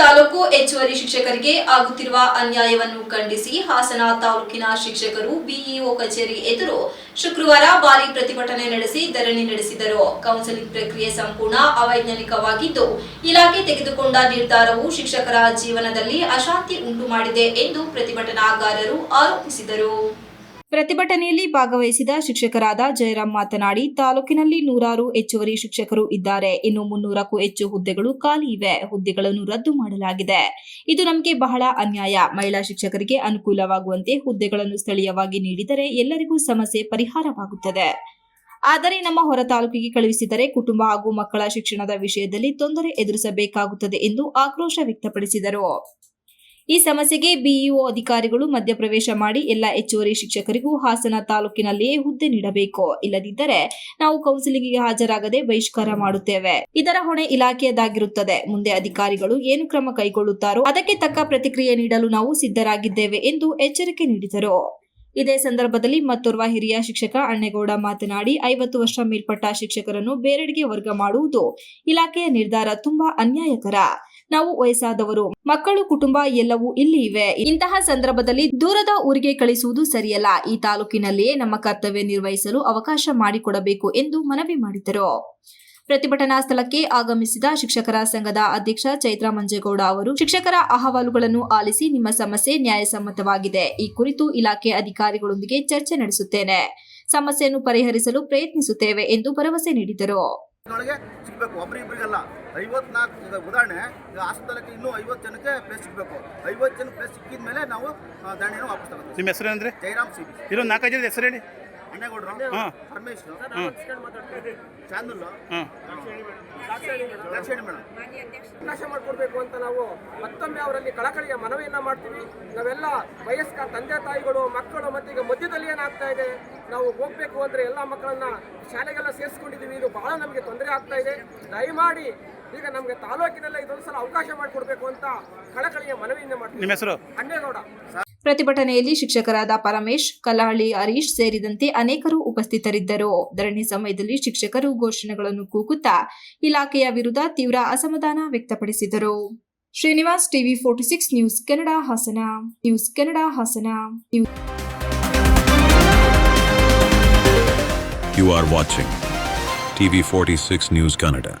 ತಾಲೂಕು ಹೆಚ್ಚುವರಿ ಶಿಕ್ಷಕರಿಗೆ ಆಗುತ್ತಿರುವ ಅನ್ಯಾಯವನ್ನು ಖಂಡಿಸಿ ಹಾಸನ ತಾಲೂಕಿನ ಶಿಕ್ಷಕರು ಬಿಇಒ ಕಚೇರಿ ಎದುರು ಶುಕ್ರವಾರ ಭಾರಿ ಪ್ರತಿಭಟನೆ ನಡೆಸಿ ಧರಣಿ ನಡೆಸಿದರು. ಕೌನ್ಸೆಲಿಂಗ್ ಪ್ರಕ್ರಿಯೆ ಸಂಪೂರ್ಣ ಅವೈಜ್ಞಾನಿಕವಾಗಿದ್ದು, ಇಲಾಖೆ ತೆಗೆದುಕೊಂಡ ನಿರ್ಧಾರವು ಶಿಕ್ಷಕರ ಜೀವನದಲ್ಲಿ ಅಶಾಂತಿ ಉಂಟು ಮಾಡಿದೆ ಎಂದು ಪ್ರತಿಭಟನಾಕಾರರು ಆರೋಪಿಸಿದರು. ಪ್ರತಿಭಟನೆಯಲ್ಲಿ ಭಾಗವಹಿಸಿದ ಶಿಕ್ಷಕರಾದ ಜಯರಾಮ್ ಮಾತನಾಡಿ, ತಾಲೂಕಿನಲ್ಲಿ ನೂರಾರು ಹೆಚ್ಚುವರಿ ಶಿಕ್ಷಕರು ಇದ್ದಾರೆ. ಇನ್ನು ಮುನ್ನೂರಕ್ಕೂ ಹೆಚ್ಚು ಹುದ್ದೆಗಳು ಖಾಲಿ ಇವೆ. ಹುದ್ದೆಗಳನ್ನು ರದ್ದು ಮಾಡಲಾಗಿದೆ. ಇದು ನಮಗೆ ಬಹಳ ಅನ್ಯಾಯ. ಮಹಿಳಾ ಶಿಕ್ಷಕರಿಗೆ ಅನುಕೂಲವಾಗುವಂತೆ ಹುದ್ದೆಗಳನ್ನು ಸ್ಥಳೀಯವಾಗಿ ನೀಡಿದರೆ ಎಲ್ಲರಿಗೂ ಸಮಸ್ಯೆ ಪರಿಹಾರವಾಗುತ್ತದೆ. ಆದರೆ ನಮ್ಮ ಹೊರ ತಾಲೂಕಿಗೆ ಕಳುಹಿಸಿದರೆ ಕುಟುಂಬ ಹಾಗೂ ಮಕ್ಕಳ ಶಿಕ್ಷಣದ ವಿಷಯದಲ್ಲಿ ತೊಂದರೆ ಎದುರಿಸಬೇಕಾಗುತ್ತದೆ ಎಂದು ಆಕ್ರೋಶ ವ್ಯಕ್ತಪಡಿಸಿದರು. ಈ ಸಮಸ್ಯೆಗೆ ಬಿಇಒ ಅಧಿಕಾರಿಗಳು ಮಧ್ಯಪ್ರವೇಶ ಮಾಡಿ ಎಲ್ಲ ಹೆಚ್ಚುವರಿ ಶಿಕ್ಷಕರಿಗೂ ಹಾಸನ ತಾಲೂಕಿನಲ್ಲಿಯೇ ಹುದ್ದೆ ನೀಡಬೇಕು. ಇಲ್ಲದಿದ್ದರೆ ನಾವು ಕೌನ್ಸಿಲಿಂಗ್ಗೆ ಹಾಜರಾಗದೆ ಬಹಿಷ್ಕಾರ ಮಾಡುತ್ತೇವೆ. ಇದರ ಹೊಣೆ ಇಲಾಖೆಯದಾಗಿರುತ್ತದೆ. ಮುಂದೆ ಅಧಿಕಾರಿಗಳು ಏನು ಕ್ರಮ ಕೈಗೊಳ್ಳುತ್ತಾರೋ ಅದಕ್ಕೆ ತಕ್ಕ ಪ್ರತಿಕ್ರಿಯೆ ನೀಡಲು ನಾವು ಸಿದ್ಧರಾಗಿದ್ದೇವೆ ಎಂದು ಎಚ್ಚರಿಕೆ ನೀಡಿದರು. ಇದೇ ಸಂದರ್ಭದಲ್ಲಿ ಮತ್ತೋರ್ವ ಹಿರಿಯ ಶಿಕ್ಷಕ ಅಣ್ಣೇಗೌಡ ಮಾತನಾಡಿ, ಐವತ್ತು ವರ್ಷ ಮೇಲ್ಪಟ್ಟ ಶಿಕ್ಷಕರನ್ನು ಬೇರೆಡೆಗೆ ವರ್ಗ ಮಾಡುವುದು ಇಲಾಖೆಯ ನಿರ್ಧಾರ ತುಂಬಾ ಅನ್ಯಾಯಕರ. ನಾವು ವಯಸ್ಸಾದವರು. ಮಕ್ಕಳು, ಕುಟುಂಬ ಎಲ್ಲವೂ ಇಲ್ಲಿ ಇವೆ. ಇಂತಹ ಸಂದರ್ಭದಲ್ಲಿ ದೂರದ ಊರಿಗೆ ಕಳಿಸುವುದು ಸರಿಯಲ್ಲ. ಈ ತಾಲೂಕಿನಲ್ಲಿಯೇ ನಮ್ಮ ಕರ್ತವ್ಯ ನಿರ್ವಹಿಸಲು ಅವಕಾಶ ಮಾಡಿಕೊಡಬೇಕು ಎಂದು ಮನವಿ ಮಾಡಿದರು. ಪ್ರತಿಭಟನಾ ಸ್ಥಳಕ್ಕೆ ಆಗಮಿಸಿದ ಶಿಕ್ಷಕರ ಸಂಘದ ಅಧ್ಯಕ್ಷ ಚೈತ್ರ ಮಂಜೇಗೌಡ ಅವರು ಶಿಕ್ಷಕರ ಅಹವಾಲುಗಳನ್ನು ಆಲಿಸಿ ನಿಮ್ಮ ಸಮಸ್ಯೆ ನ್ಯಾಯಸಮ್ಮತವಾಗಿದೆ. ಈ ಕುರಿತು ಇಲಾಖೆ ಅಧಿಕಾರಿಗಳೊಂದಿಗೆ ಚರ್ಚೆ ನಡೆಸುತ್ತೇನೆ. ಸಮಸ್ಯೆಯನ್ನು ಪರಿಹರಿಸಲು ಪ್ರಯತ್ನಿಸುತ್ತೇವೆ ಎಂದು ಭರವಸೆ ನೀಡಿದರು. ಒಳಗೆ ಸಿಗಬೇಕು. ಒಬ್ರಿಬ್ರಿಗೆಲ್ಲ ಐವತ್ನಾಲ್ಕು ಈಗ ಉದಾಹರಣೆ ಈಗ ಹಾಸನದಲ್ಲಿ ಇನ್ನೂ ಐವತ್ತು ಜನಕ್ಕೆ ಪ್ಲೇಸ್ ಸಿಗಬೇಕು. ಐವತ್ತು ಜನ ಪ್ಲೇಸ್ ಸಿಕ್ಕಿದ ಮೇಲೆ ನಾವು ದಾಣಿಯನ್ನು ವಾಪಸ್ ತಗೋತೀವಿ. ನಿಮ್ಮ ಹೆಸರು ಅಂದ್ರೆ ಜೈರಾಮ್ ಸಿ ಬಿ. ಇಲ್ಲೊಂದು ನಾಲ್ಕೈದು ಜನ ಹೆಸರು ಹೇಳಿ. ಹಾಂ. ಚಾಂದುಲ್ ಅವಕಾಶ ಮಾಡಿಕೊಡ್ಬೇಕು ಅಂತ ನಾವು ಮತ್ತೊಮ್ಮೆ ಅವರಲ್ಲಿ ಕಳಕಳಿಯ ಮನವಿಯನ್ನ ಮಾಡ್ತೀವಿ. ನಾವೆಲ್ಲ ವಯಸ್ಕ ತಂದೆ ತಾಯಿಗಳು ಮಕ್ಕಳು ಮತ್ತೆ ಈಗ ಮಧ್ಯದಲ್ಲಿ ಏನಾಗ್ತಾ ಇದೆ? ನಾವು ಹೋಗ್ಬೇಕು ಅಂದ್ರೆ ಎಲ್ಲ ಮಕ್ಕಳನ್ನ ಶಾಲೆಗೆಲ್ಲ ಸೇರಿಸ್ಕೊಂಡಿದ್ದೀವಿ. ಇದು ಬಹಳ ನಮಗೆ ತೊಂದರೆ ಆಗ್ತಾ ಇದೆ. ದಯಮಾಡಿ ಈಗ ನಮಗೆ ತಾಲೂಕಿನಲ್ಲೇ ಇದೊಂದು ಸಲ ಅವಕಾಶ ಮಾಡಿಕೊಡ್ಬೇಕು ಅಂತ ಕಳಕಳಿಯ ಮನವಿಯನ್ನ ಮಾಡ್ತೀವಿ. ನಿಮ್ಮ ಹೆಸರು? ಅನ್ನೇಗೌಡ ಪ್ರತಿಭಟನೆಯಲ್ಲಿ ಶಿಕ್ಷಕರಾದ ಪರಮೇಶ್ ಕಲಹಳ್ಳಿ ಹರೀಶ್ ಸೇರಿದಂತೆ ಅನೇಕರು ಉಪಸ್ಥಿತರಿದ್ದರು ಧರಣಿ ಸಮಯದಲ್ಲಿ ಶಿಕ್ಷಕರು ಘೋಷಣೆಗಳನ್ನು ಕೂಗುತ್ತಾ ಇಲಾಖೆಯ ವಿರುದ್ಧ ತೀವ್ರ ಅಸಮಾಧಾನ ವ್ಯಕ್ತಪಡಿಸಿದರು Srinivas TV forty six news Canada Hassan, news Canada Hassan news You are watching TV46 News Canada.